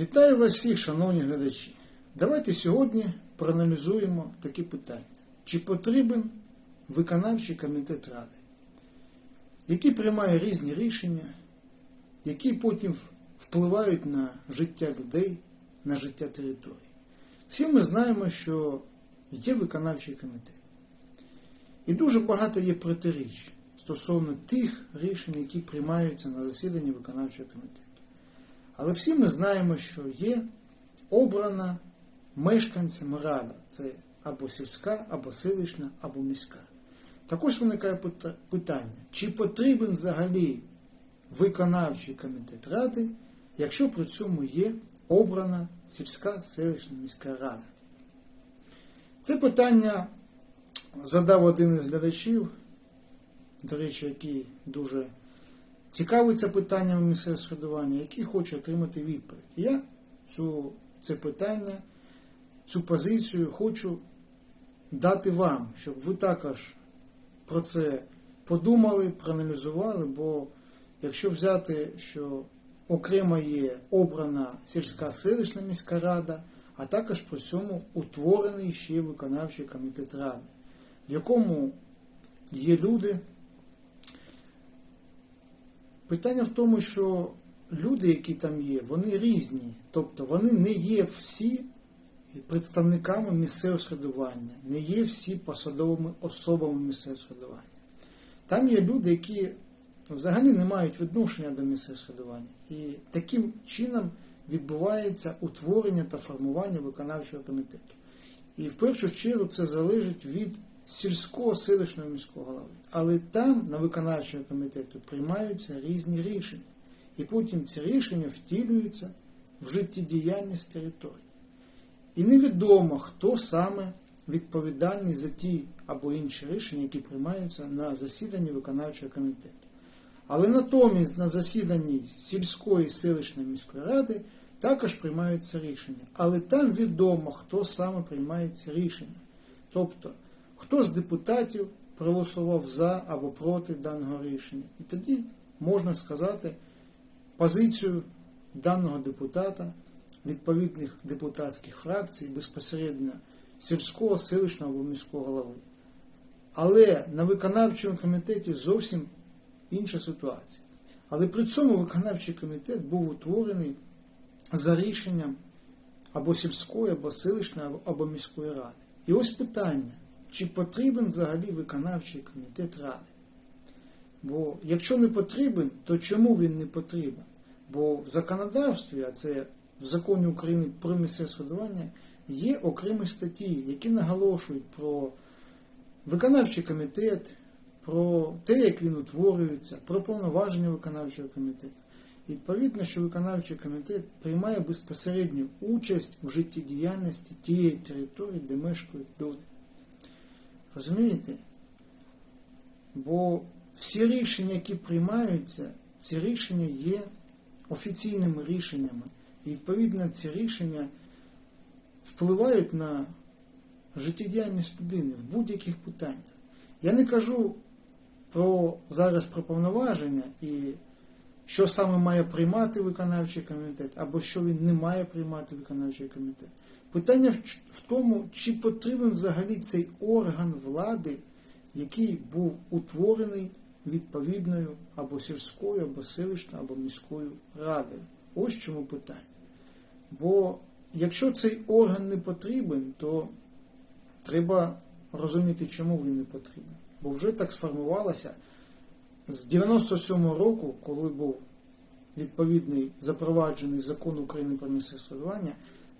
Вітаю вас всіх, шановні глядачі. Давайте сьогодні проаналізуємо такі питання. Чи потрібен виконавчий комітет Ради, який приймає різні рішення, які потім впливають на життя людей, на життя території? Всі ми знаємо, що є виконавчий комітет. І дуже багато є протиріч стосовно тих рішень, які приймаються на засіданні виконавчого комітету. Але всі ми знаємо, що є обрана мешканцями рада. Це або сільська, або селищна, або міська. Так ось виникає питання, чи потрібен взагалі виконавчий комітет ради, якщо при цьому є обрана сільська, селищна, міська рада. Це питання задав один із глядачів, до речі, який дуже цікавиться питаннями місцевого самоврядування, який хоче отримати відповідь. Я цю, це питання, цю позицію хочу дати вам, щоб ви також про це подумали, проаналізували, бо якщо взяти, що окремо є обрана сільська селищна міська рада, а також при цьому утворений ще виконавчий комітет ради, в якому є люди. Питання в тому, що люди, які там є, вони різні. Тобто вони не є всі представниками місцевого середування, не є всі посадовими особами місцевого середування. Там є люди, які взагалі не мають відношення до місцевого середування. І таким чином відбувається утворення та формування виконавчого комітету. І в першу чергу це залежить від сільського селищного міського голови. Але там, на виконавчому комітету, приймаються різні рішення. І потім ці рішення втілюються в життєдіяльність території. І невідомо, хто саме відповідальний за ті або інші рішення, які приймаються на засіданні виконавчого комітету. Але натомість на засіданні сільської селищної міської ради також приймаються рішення. Але там відомо, хто саме приймає ці рішення. Тобто, хто з депутатів проголосував за або проти даного рішення. І тоді можна сказати позицію даного депутата, відповідних депутатських фракцій, безпосередньо сільського, селищного або міського голови. Але на виконавчому комітеті зовсім інша ситуація. Але при цьому виконавчий комітет був утворений за рішенням або сільської, або селищної, або- міської ради. І ось питання, чи потрібен взагалі виконавчий комітет ради? Бо якщо не потрібен, то чому він не потрібен? Бо в законодавстві, а це в законі України про місцеве самоврядування, є окремі статті, які наголошують про виконавчий комітет, про те, як він утворюється, про повноваження виконавчого комітету. Відповідно, що виконавчий комітет приймає безпосередню участь в життєдіяльності тієї території, де мешкають люди. Розумієте? Бо всі рішення, які приймаються, ці рішення є офіційними рішеннями. І відповідно ці рішення впливають на життєдіяльність людини в будь-яких питаннях. Я не кажу про зараз про повноваження і що саме має приймати виконавчий комітет, або що він не має приймати виконавчий комітет. Питання в, тому, чи потрібен взагалі цей орган влади, який був утворений відповідною або сільською, або селищною, або міською радою. Ось чому питання. Бо якщо цей орган не потрібен, то треба розуміти, чому він не потрібен. Бо вже так сформувалося з 97-го року, коли був відповідний запроваджений закон України про місцеве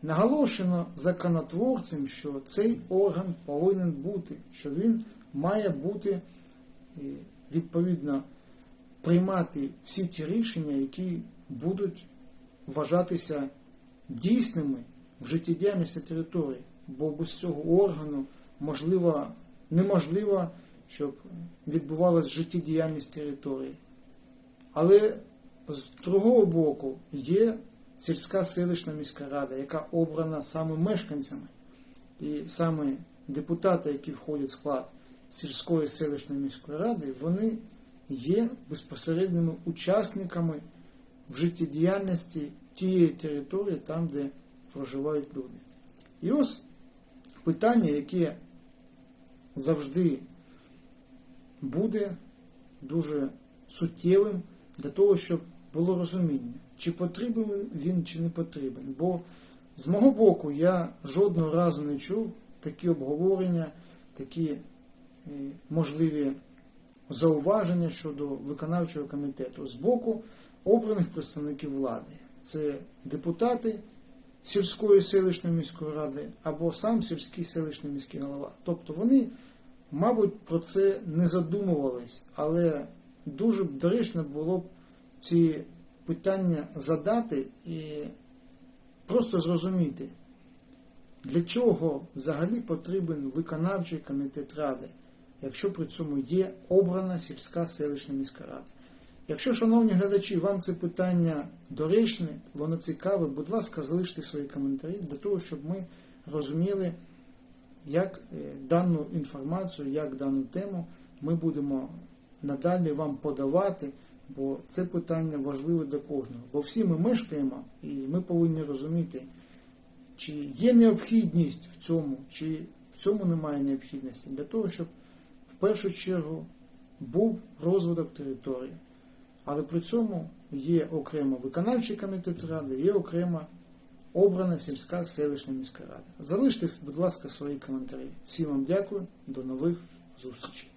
наголошено законотворцем, що цей орган повинен бути, що він має бути відповідно приймати всі ті рішення, які будуть вважатися дійсними в життєдіяльності території, бо без цього органу можливо, неможливо, щоб відбувалася життєдіяльність території. Але з другого боку є сільська селищна міська рада, яка обрана саме мешканцями, і саме депутати, які входять в склад сільської селищної міської ради, вони є безпосередніми учасниками в життєдіяльності тієї території, там, де проживають люди. І ось питання, яке завжди буде дуже суттєвим для того, щоб було розуміння, чи потрібен він, чи не потрібен. Бо з мого боку я жодного разу не чув такі обговорення, такі е, можливі зауваження щодо виконавчого комітету з боку обраних представників влади. Це депутати сільської селищної міської ради або сам сільський селищний міський голова. Тобто вони, мабуть, про це не задумувались, але дуже б доречно було б ці питання задати і просто зрозуміти, для чого взагалі потрібен виконавчий комітет ради, якщо при цьому є обрана сільська селищна міська рада. Якщо, шановні глядачі, вам це питання доречне, воно цікаве, будь ласка, залиште свої коментарі для того, щоб ми розуміли, як е, дану інформацію, як дану тему ми будемо надалі вам подавати, бо це питання важливе для кожного. Бо всі ми мешкаємо і ми повинні розуміти, чи є необхідність в цьому, чи в цьому немає необхідності, для того, щоб в першу чергу був розвиток території. Але при цьому є окремо виконавчий комітет ради, є окрема обрана сільська селищна міська рада. Залиште, будь ласка, свої коментарі. Всім вам дякую, до нових зустрічей.